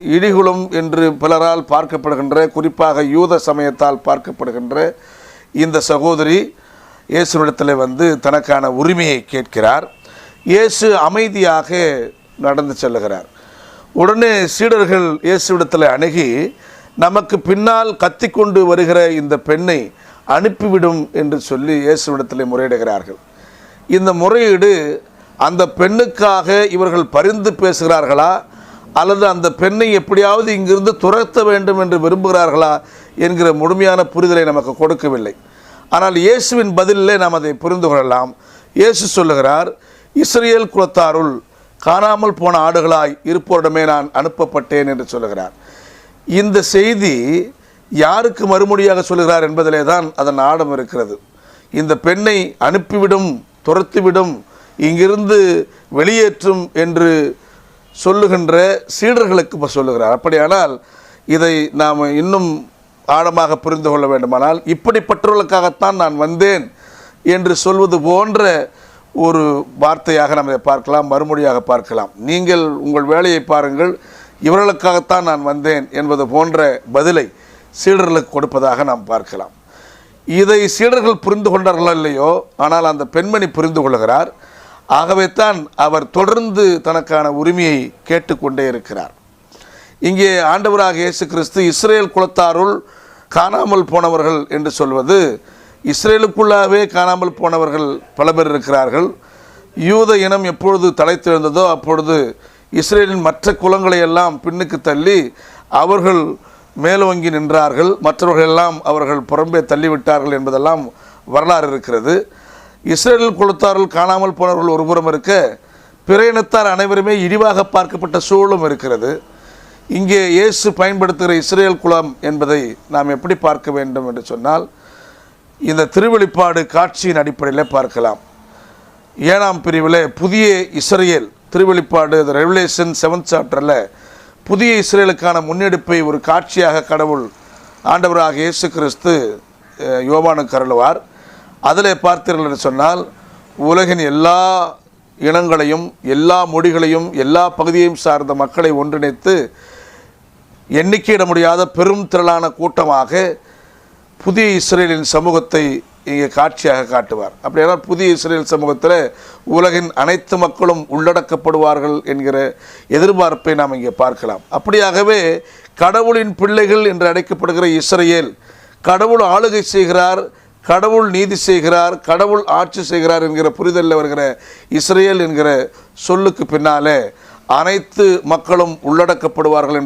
இடிகுலம் என்று பலரால் பார்க்கப்படுகின்ற குறிப்பாக யூத சமயத்தால் பார்க்கப்படுகின்ற இந்த சகோதரி இயேசுவிடத்தில் வந்து தனக்கான உரிமையை கேட்கிறார். இயேசு அமைதியாக நடந்து செல்லுகிறார். உடனே சீடர்கள் இயேசுவிடத்தில் அணுகி நமக்கு பின்னால் கத்தி கொண்டு வருகிற இந்த பெண்ணை அனுப்பிவிடும் என்று சொல்லி இயேசுவிடத்தில் முறையிடுகிறார்கள். இந்த முறையீடு அந்த பெண்ணுக்காக இவர்கள் பரிந்து பேசுகிறார்களா? அல்லது அந்த பெண்ணை எப்படியாவது இங்கிருந்து துரத்த வேண்டும் என்று விரும்புகிறார்களா என்கிற முழுமையான புரிதலை நமக்கு கொடுக்கவில்லை. ஆனால் இயேசுவின் பதிலிலே நாம் அதை புரிந்து கொள்ளலாம். இயேசு சொல்லுகிறார் இஸ்ரேல் குலத்தாருள் காணாமல் போன ஆடுகளாய் இருப்போரிடமே நான் அனுப்பப்பட்டேன் என்று சொல்லுகிறார். இந்த செய்தி யாருக்கு மறுமொழியாக சொல்லுகிறார் என்பதிலே தான் அதன் ஆடம் இருக்கிறது. இந்த பெண்ணை அனுப்பிவிடும் துரத்திவிடும் இங்கிருந்து வெளியேற்றும் என்று சொல்லுகின்ற சீடர்களுக்கு இப்போ சொல்லுகிறார். அப்படியானால் இதை நாம் இன்னும் ஆழமாக புரிந்து கொள்ள வேண்டுமானால் இப்படிப்பட்டவர்களுக்காகத்தான் நான் வந்தேன் என்று சொல்வது போன்ற ஒரு வார்த்தையாக நாம் இதை பார்க்கலாம் மறுமொழியாக பார்க்கலாம். நீங்கள் உங்கள் வேலையை பாருங்கள் இவர்களுக்காகத்தான் நான் வந்தேன் என்பது போன்ற பதிலை சீடர்களுக்கு கொடுப்பதாக நாம் பார்க்கலாம். இதை சீடர்கள் புரிந்து கொண்டார்களோ இல்லையோ ஆனால் அந்த பெண்மணி புரிந்து கொள்கிறார். ஆகவே தான் அவர் தொடர்ந்து தனக்கான உரிமையை கேட்டுக்கொண்டே இருக்கிறார். இங்கே ஆண்டவராக இயேசு கிறிஸ்து இஸ்ரேல் குலத்தாருள் காணாமல் போனவர்கள் என்று சொல்வது இஸ்ரேலுக்குள்ளாகவே காணாமல் போனவர்கள் பல பேர் இருக்கிறார்கள். யூத இனம் எப்பொழுது தலைத்தெழுந்ததோ அப்பொழுது இஸ்ரேலின் மற்ற குலங்களை எல்லாம் பின்னுக்கு தள்ளி அவர்கள் மேலோங்கி நின்றார்கள். மற்றவர்கள் எல்லாம் அவர்கள் புறம்பே தள்ளிவிட்டார்கள் என்பதெல்லாம் வரலாறு இருக்கிறது. இஸ்ரேலில் குலத்தாரில் காணாமல் போனவர்கள் ஒருபுறம் இருக்க பிற இனத்தார் அனைவருமே இழிவாக பார்க்கப்பட்ட சூழலும் இருக்கிறது. இங்கே இயேசு பயன்படுத்துகிற இஸ்ரேல் குலம் என்பதை நாம் எப்படி பார்க்க வேண்டும் என்று சொன்னால் இந்த திருவெளிப்பாடு காட்சியின் அடிப்படையில் பார்க்கலாம். ஏழாம் பிரிவில் புதிய இஸ்ரேல் திருவெளிப்பாடு த ரெவலேஷன் செவன்த் சாப்டரில் புதிய இஸ்ரேலுக்கான முன்னெடுப்பை ஒரு காட்சியாக கடவுள் ஆண்டவராக இயேசு கிறிஸ்து யோவானு யோவானுக்கு அதில் பார்த்தீர்கள் என்று சொன்னால் உலகின் எல்லா இனங்களையும் எல்லா மொழிகளையும் எல்லா பகுதியையும் சார்ந்த மக்களை ஒன்றிணைத்து எண்ணிக்கையிட முடியாத பெரும் திரளான கூட்டமாக புதிய இஸ்ரேலின் சமூகத்தை இங்கே காட்சியாக காட்டுவார். அப்படியானால் புதிய இஸ்ரேல் சமூகத்தில் உலகின் அனைத்து மக்களும் உள்ளடக்கப்படுவார்கள் என்கிற எதிர்பார்ப்பை நாம் இங்கே பார்க்கலாம். அப்படியாகவே கடவுளின் பிள்ளைகள் என்று அழைக்கப்படுகிற இஸ்ரேல் கடவுள் ஆளுகை செய்கிறார் கடவுள் நீதி செய்கிறார் கடவுள் ஆட்சி செய்கிறார் என்கிற புரிதலில் வருகிற இஸ்ரேல் என்கிற சொல்லுக்கு பின்னாலே அனைத்து மக்களும் உள்ளடக்கப்படுவார்கள் என்பது